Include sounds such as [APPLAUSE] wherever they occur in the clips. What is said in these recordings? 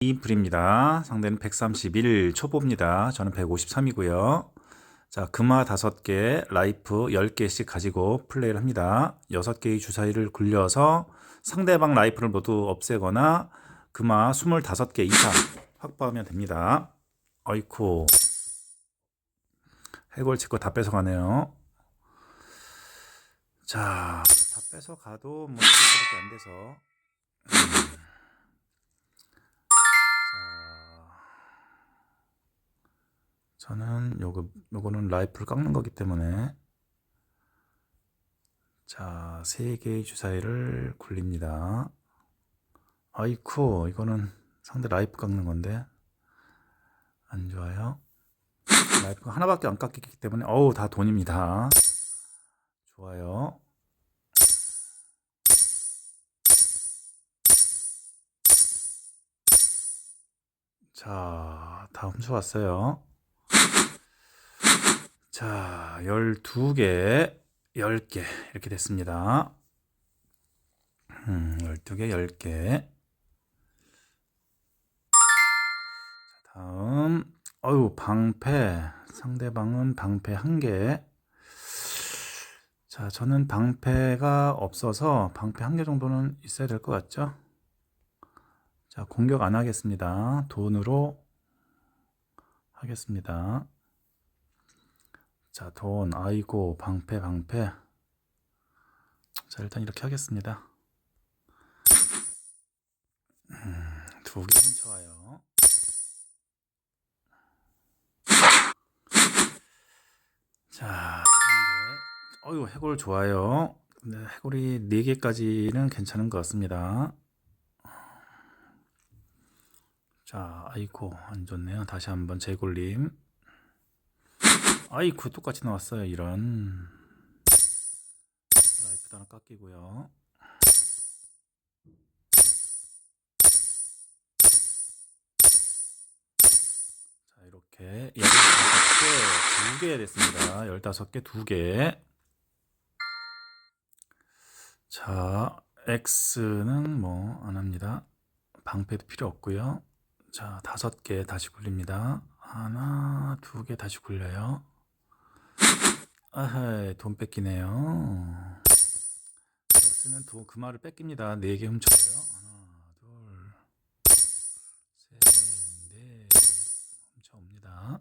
이불입니다. 상대는 131 초보입니다. 저는 153이고요. 자, 금화 5개, 라이프 10개씩 가지고 플레이를 합니다. 6개의 주사위를 굴려서 상대방 라이프를 모두 없애거나 금화 25개 이상 확보하면 됩니다. 어이쿠. 해골 치고 다 뺏어가네요. 자, 다 뺏어가도 뭐 20개밖에 안 돼서 저는 요거 요거는 라이프를 깎는 거기 때문에 자, 세 개의 주사위를 굴립니다. 아이쿠, 이거는 상대 라이프 깎는 건데 안 좋아요. [LAUGHS] 라이프가 하나밖에 안 깎이기 때문에 어우 다 돈입니다. 좋아요. 자, 다 훔쳐왔어요. 자, 12개, 10개 이렇게 됐습니다. 음, 12개, 10개. 자, 다음, 어유 방패. 상대방은 방패 1개. 자, 저는 방패가 없어서 방패 1개 정도는 있어야 될 것 같죠? 자, 공격 안 하겠습니다. 돈으로 하겠습니다. 자, 돈, 아이고, 방패, 방패. 자, 일단 이렇게 하겠습니다. 음, 두개 훔쳐와요. 자, 어유 해골 좋아요. 근데 해골이 4개까지는 괜찮은 것 같습니다. 자, 아이고, 안 좋네요. 다시 한번 재골림. 아이고, 똑같이 나왔어요. 이런. 라이프 하나 깎이고요. 자, 이렇게 15개, 2개 됐습니다. 15개, 2개. 자, X는 뭐 안 합니다. 방패도 필요 없고요. 자, 다섯 개 다시 굴립니다. 하나, 두 개 다시 굴려요. 아하, 돈 뺏기네요. X는 돈, 그 말을 뺏깁니다. 네 개 훔쳐요. 하나, 둘, 셋, 넷. 훔쳐옵니다.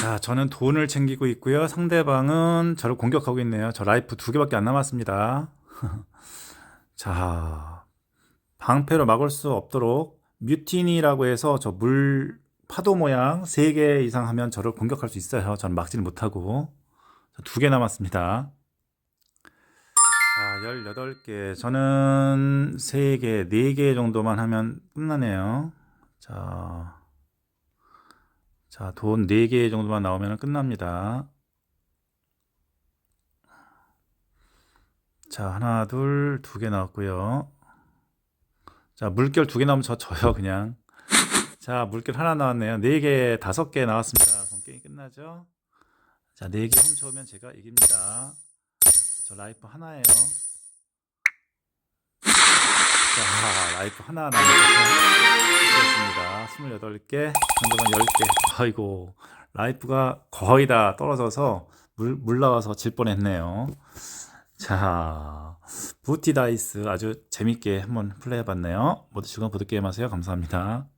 자, 저는 돈을 챙기고 있고요. 상대방은 저를 공격하고 있네요. 저 라이프 두 개밖에 안 남았습니다. [LAUGHS] 자, 방패로 막을 수 없도록 뮤티니라고 해서 저 물 파도 모양 3개 이상 하면 저를 공격할 수 있어요. 저는 막지는 못하고. 두 개 남았습니다. 자, 18개. 저는 3개, 4개 정도만 하면 끝나네요. 자, 자, 돈 4개 정도만 나오면 끝납니다. 자, 하나, 둘, 두 개 나왔고요. 자, 물결 두 개 나오면 저 져요, 그냥. 자, 물결 하나 나왔네요. 네 개, 다섯 개 나왔습니다. 그럼 게임 끝나죠? 자, 네 개 훔쳐오면 제가 이깁니다. 저 라이프 하나예요. 자, 라이프 하나 남았습니다. 28개, 상대방 10개. 아이고, 라이프가 거의 다 떨어져서 물, 물 나와서 질 뻔했네요. 자, 부티 다이스 아주 재밌게 한번 플레이 해 봤네요. 모두 즐거운 보드게임 하세요. 감사합니다.